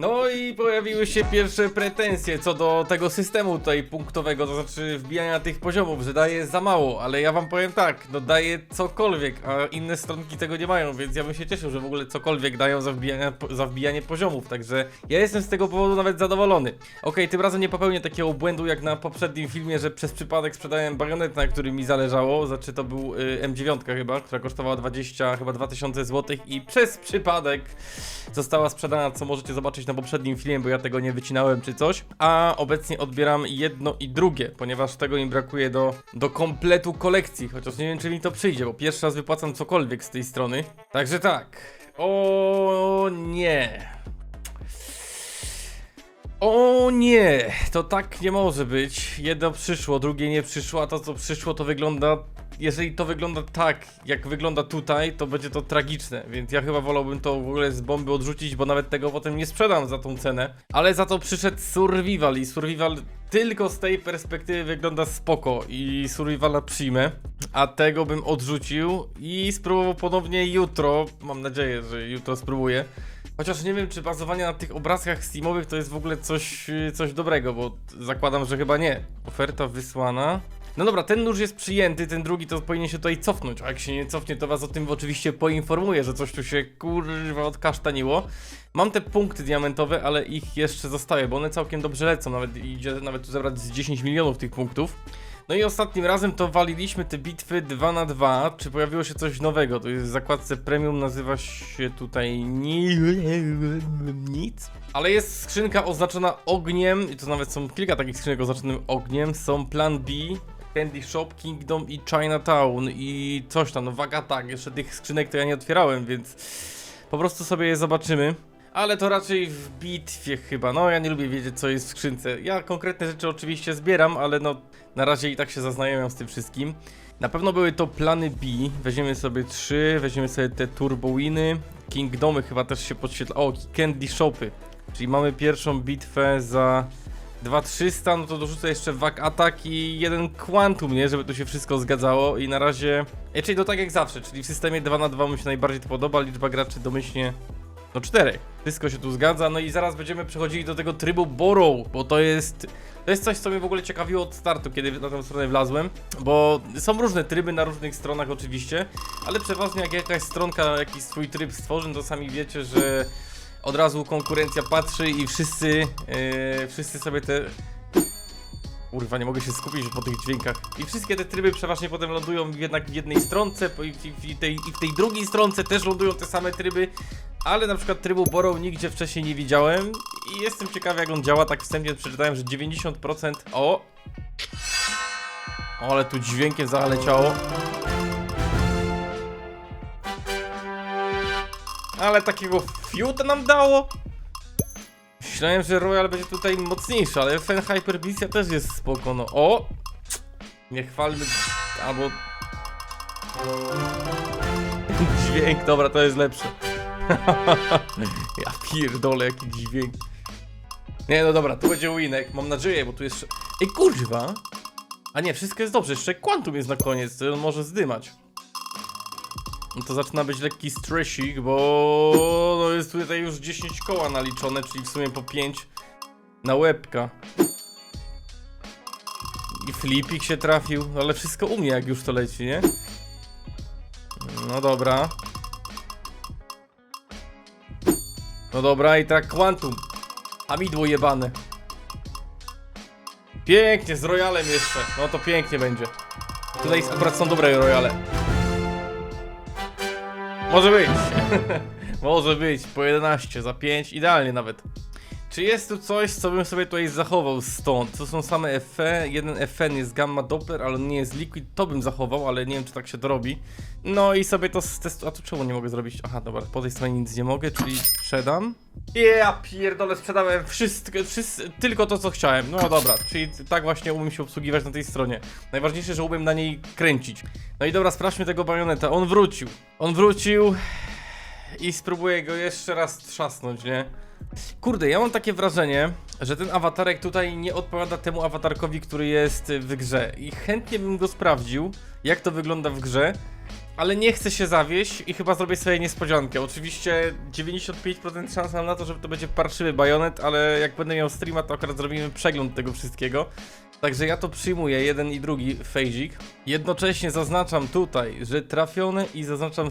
No i pojawiły się pierwsze pretensje co do tego systemu tutaj punktowego, to znaczy wbijania tych poziomów, że daje za mało, ale ja wam powiem tak, no daje cokolwiek, a inne stronki tego nie mają, więc ja bym się cieszył, że w ogóle cokolwiek dają za wbijanie, za wbijanie poziomów, także ja jestem z tego powodu nawet zadowolony. Okej, tym razem nie popełnię takiego błędu jak na poprzednim filmie, że przez przypadek sprzedałem bajonet, na którym mi zależało, znaczy to był y, M9 chyba, która kosztowała 20, chyba 2000 zł i przez przypadek została sprzedana, co możecie zobaczyć na poprzednim filmie, bo ja tego nie wycinałem czy coś. A obecnie odbieram jedno i drugie, ponieważ tego mi brakuje do, do kompletu kolekcji, chociaż nie wiem czy mi to przyjdzie, bo pierwszy raz wypłacam cokolwiek z tej strony. Także tak. O nie. O nie, to tak nie może być. Jedno przyszło, drugie nie przyszło, a to co przyszło to wygląda. Jeżeli to wygląda tak, jak wygląda tutaj, to będzie to tragiczne, więc ja chyba wolałbym to w ogóle z bomby odrzucić, bo nawet tego potem nie sprzedam za tą cenę. Ale za to przyszedł Survival i Survival tylko z tej perspektywy wygląda spoko i Survivala przyjmę, a tego bym odrzucił i spróbował ponownie jutro. Mam nadzieję, że jutro spróbuję. Chociaż nie wiem, czy bazowanie na tych obrazkach Steamowych to jest w ogóle coś, coś dobrego, bo zakładam, że chyba nie. Oferta wysłana. No dobra, ten nóż jest przyjęty, ten drugi to powinien się tutaj cofnąć, a jak się nie cofnie, to was o tym oczywiście poinformuję, że coś tu się kurwa odkasztaniło. Mam te punkty diamentowe, ale ich jeszcze zostaje, bo one całkiem dobrze lecą, nawet idzie nawet tu zebrać z 10 milionów tych punktów. No i ostatnim razem to waliliśmy te bitwy 2 na 2 Czy pojawiło się coś nowego? To jest w zakładce premium, nazywa się tutaj ni... nic. Ale jest skrzynka oznaczona ogniem, i to nawet są kilka takich skrzynek oznaczonym ogniem. Są Plan B, Candy Shop, Kingdom i Chinatown i coś tam, no waga tak, jeszcze tych skrzynek to ja nie otwierałem, więc po prostu sobie je zobaczymy. Ale to raczej w bitwie chyba. No, ja nie lubię wiedzieć, co jest w skrzynce. Ja konkretne rzeczy oczywiście zbieram, ale no, na razie i tak się zaznajomiam z tym wszystkim. Na pewno były to plany B. Weźmiemy sobie trzy, weźmiemy sobie te Turbo Winy. Kingdomy chyba też się podświetla. O, Candy Shopy. Czyli mamy pierwszą bitwę za 2300, no to dorzucę jeszcze Wag Attack i jeden Quantum, nie? Żeby tu się wszystko zgadzało i na razie... E, czyli to tak jak zawsze, czyli w systemie 2 na 2 mi się najbardziej to podoba, liczba graczy domyślnie no czterech. Wszystko się tu zgadza, no i zaraz będziemy przechodzili do tego trybu Borrow, bo to jest... To jest coś, co mnie w ogóle ciekawiło od startu, kiedy na tę stronę wlazłem, bo są różne tryby na różnych stronach oczywiście, ale przeważnie jak jakaś stronka jakiś swój tryb stworzy, to sami wiecie, że od razu konkurencja patrzy i wszyscy, yy, wszyscy sobie te... Kurwa, nie mogę się skupić po tych dźwiękach. I wszystkie te tryby przeważnie potem lądują jednak w jednej stronce, i w, w tej, i w tej drugiej stronce też lądują te same tryby, ale na przykład trybu Borrow nigdzie wcześniej nie widziałem i jestem ciekawy jak on działa, tak wstępnie przeczytałem, że 90% o! o ale tu dźwiękiem zaleciało. Ale takiego fiuta nam dało? Myślałem, że Royal będzie tutaj mocniejszy, ale Fen Hyperblitzia też jest spoko, no. O! Nie chwalmy... albo... Dźwięk, dobra, to jest lepsze. ja pierdolę, jaki dźwięk. Nie, no dobra, tu będzie winek, mam nadzieję, bo tu jest... Ej, kurwa! A nie, wszystko jest dobrze, jeszcze Quantum jest na koniec, on może zdymać. No to zaczyna być lekki stressik, bo no jest tutaj już 10 koła naliczone, czyli w sumie po 5 na łebka. I flipik się trafił, ale wszystko u mnie jak już to leci, nie? No dobra. No dobra i tak Quantum. Hamidło jebane. Pięknie, z Royalem jeszcze. No to pięknie będzie. Tutaj akurat są dobre Royale. Może być. Może być. Po 11, za 5, idealnie nawet. Czy jest tu coś, co bym sobie tutaj zachował stąd? To są same FE, jeden FN jest Gamma Doppler, ale nie jest Liquid, to bym zachował, ale nie wiem czy tak się to robi. No i sobie to testu... A tu czemu nie mogę zrobić? Aha, dobra, po tej stronie nic nie mogę, czyli sprzedam. Ja pierdolę, sprzedałem wszystko, wszyscy, tylko to co chciałem. No dobra, czyli tak właśnie umiem się obsługiwać na tej stronie. Najważniejsze, że umiem na niej kręcić. No i dobra, sprawdźmy tego bajoneta. On wrócił. On wrócił i spróbuję go jeszcze raz trzasnąć, nie? Kurde, ja mam takie wrażenie, że ten awatarek tutaj nie odpowiada temu awatarkowi, który jest w grze. I chętnie bym go sprawdził, jak to wygląda w grze. Ale nie chcę się zawieść i chyba zrobię sobie niespodziankę. Oczywiście 95% szans mam na to, że to będzie parszywy bajonet, ale jak będę miał streama, to akurat zrobimy przegląd tego wszystkiego. Także ja to przyjmuję, jeden i drugi fejdzik. Jednocześnie zaznaczam tutaj, że trafiony i zaznaczam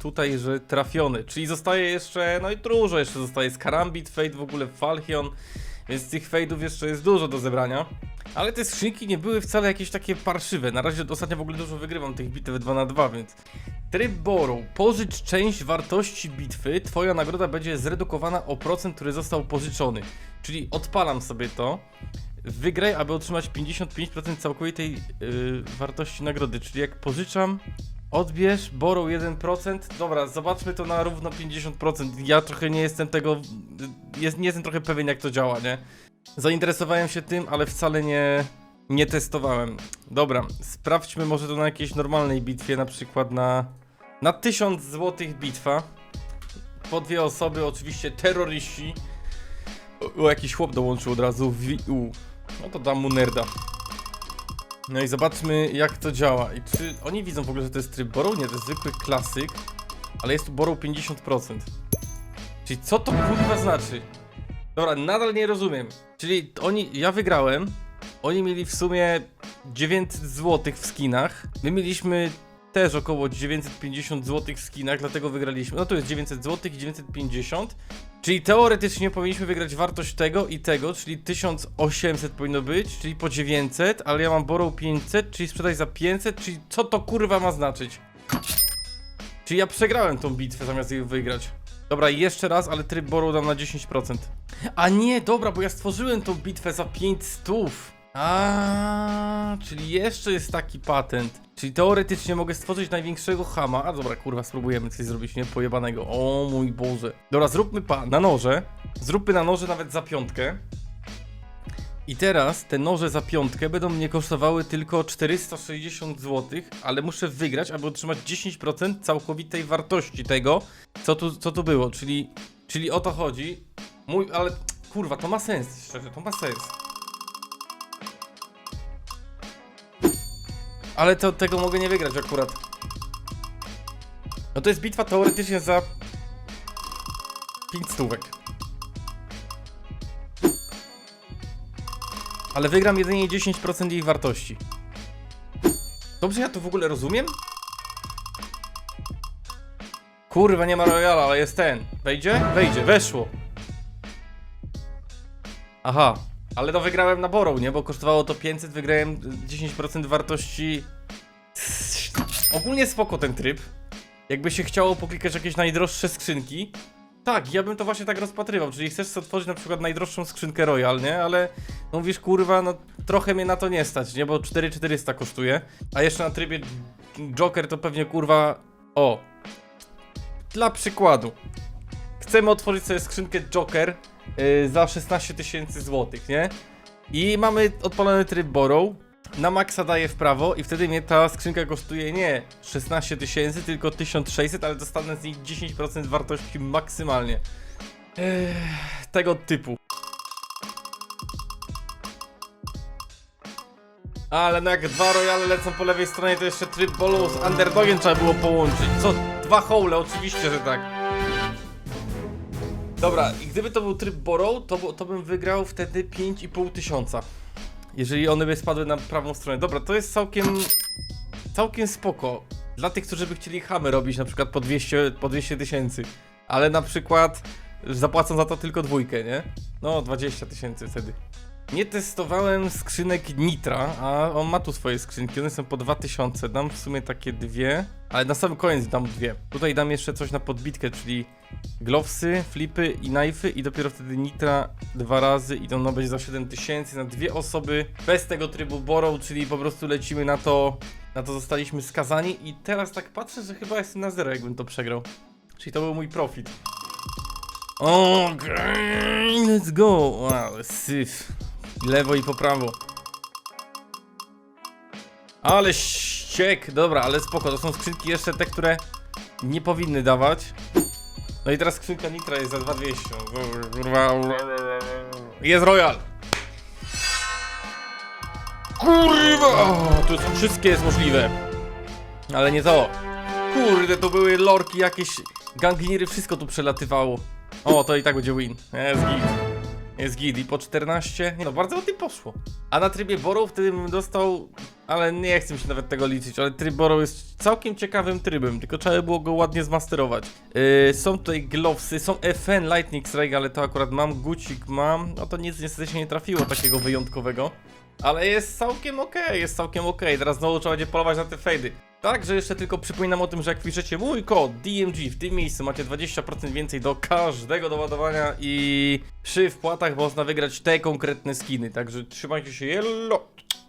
tutaj, że trafiony. Czyli zostaje jeszcze, no i dużo jeszcze zostaje. Z Karambit, Fade, w ogóle Falchion. Więc tych fejdów jeszcze jest dużo do zebrania. Ale te skrzynki nie były wcale jakieś takie parszywe. Na razie ostatnio w ogóle dużo wygrywam tych bitew 2 na 2 więc... Tryb Borrow. Pożycz część wartości bitwy. Twoja nagroda będzie zredukowana o procent, który został pożyczony. Czyli odpalam sobie to. Wygraj, aby otrzymać 55% całkowitej yy, wartości nagrody. Czyli jak pożyczam, odbierz, borrow 1%. Dobra, zobaczmy to na równo 50%. Ja trochę nie jestem tego. Jest, nie jestem trochę pewien, jak to działa, nie? Zainteresowałem się tym, ale wcale nie, nie testowałem. Dobra, sprawdźmy może to na jakiejś normalnej bitwie, na przykład na, na 1000 złotych bitwa. Po dwie osoby, oczywiście terroryści. O, jakiś chłop dołączył od razu. W. No to dam mu nerda. No i zobaczmy jak to działa. I czy oni widzą w ogóle, że to jest tryb borrow? Nie, to jest zwykły klasyk. Ale jest tu borrow 50%. Czyli co to kurwa znaczy? Dobra, nadal nie rozumiem. Czyli oni, ja wygrałem. Oni mieli w sumie 900 zł w skinach. My mieliśmy też około 950 zł w skinach, dlatego wygraliśmy. No to jest 900 zł i 950. Czyli teoretycznie powinniśmy wygrać wartość tego i tego, czyli 1800 powinno być, czyli po 900, ale ja mam borrow 500, czyli sprzedaj za 500, czyli co to kurwa ma znaczyć? Czyli ja przegrałem tą bitwę zamiast jej wygrać. Dobra, jeszcze raz, ale tryb borrow dam na 10%. A nie, dobra, bo ja stworzyłem tą bitwę za 5 stów. A, czyli jeszcze jest taki patent. Czyli teoretycznie mogę stworzyć największego hama. A dobra, kurwa, spróbujemy coś zrobić, nie? Pojebanego. O mój Boże. Dobra, zróbmy pa na noże. Zróbmy na noże nawet za piątkę. I teraz te noże za piątkę będą mnie kosztowały tylko 460 zł, ale muszę wygrać, aby otrzymać 10% całkowitej wartości tego, co tu, co tu było. Czyli, czyli o to chodzi. Mój, ale kurwa, to ma sens, szczerze, to ma sens. Ale to, tego mogę nie wygrać akurat. No to jest bitwa teoretycznie za 5 stówek. Ale wygram jedynie 10% jej wartości. Dobrze ja to w ogóle rozumiem? Kurwa, nie ma Royala, ale jest ten. Wejdzie? Wejdzie, weszło. Aha, ale to wygrałem na Borrow, nie? Bo kosztowało to 500, wygrałem 10% wartości. Ogólnie spoko ten tryb. Jakby się chciało poklikać jakieś najdroższe skrzynki. Tak, ja bym to właśnie tak rozpatrywał, czyli chcesz otworzyć na przykład najdroższą skrzynkę Royal, nie? Ale no mówisz, kurwa, no trochę mnie na to nie stać, nie? Bo 4400 kosztuje. A jeszcze na trybie Joker to pewnie kurwa... O! Dla przykładu. Chcemy otworzyć sobie skrzynkę Joker yy, za 16 tysięcy złotych, nie? I mamy odpalony tryb Borrow. Na maksa daję w prawo i wtedy mnie ta skrzynka kosztuje nie 16 tysięcy, tylko 1600, ale dostanę z nich 10% wartości maksymalnie. Ech, tego typu. Ale no jak dwa royale lecą po lewej stronie, to jeszcze tryb bolu z underdogiem trzeba było połączyć. Co? Dwa hole, oczywiście, że tak. Dobra, i gdyby to był tryb borrow, to, to bym wygrał wtedy 5,5 tysiąca. Jeżeli one by spadły na prawą stronę. Dobra, to jest całkiem... Całkiem spoko. Dla tych, którzy by chcieli chamy robić na przykład po 200 po 200 tysięcy. Ale na przykład zapłacą za to tylko dwójkę, nie? No, 20 tysięcy wtedy. Nie testowałem skrzynek Nitra, a on ma tu swoje skrzynki, one są po 2000, dam w sumie takie dwie, ale na sam koniec dam dwie. Tutaj dam jeszcze coś na podbitkę, czyli glowsy, flipy i knifey i dopiero wtedy Nitra dwa razy i to no będzie za 7000 na dwie osoby, bez tego trybu borrow, czyli po prostu lecimy na to, na to zostaliśmy skazani i teraz tak patrzę, że chyba jestem na zero jakbym to przegrał. Czyli to był mój profit. Okej, let's go! Wow, syf. Lewo i po prawo. Ale ściek, dobra, ale spoko, to są skrzynki jeszcze te, które nie powinny dawać. No i teraz skrzynka Nitra jest za 2200. Kurwa. Jest Royal. Kurwa! O, tu są wszystkie jest możliwe. Ale nie to. Kurde, to były lorki jakieś, gangniery, wszystko tu przelatywało. O, to i tak będzie win. Jest git. Jest git i po 14, nie no, bardzo ładnie poszło. A na trybie Borrow wtedy dostał, ale nie chcę się nawet tego liczyć, ale tryb jest całkiem ciekawym trybem, tylko trzeba by było go ładnie zmasterować. Yy, są tutaj glowsy, są FN Lightning Strike, ale to akurat mam, gucik mam, no to nic niestety się nie trafiło takiego wyjątkowego. Ale jest całkiem okej, jest całkiem okej. Teraz znowu trzeba będzie polować na te fejdy. Także jeszcze tylko przypominam o tym, że jak wpiszecie mój kod DMG w tym miejscu macie 20% więcej do każdego doładowania i przy wpłatach można wygrać te konkretne skiny. Także trzymajcie się, jello!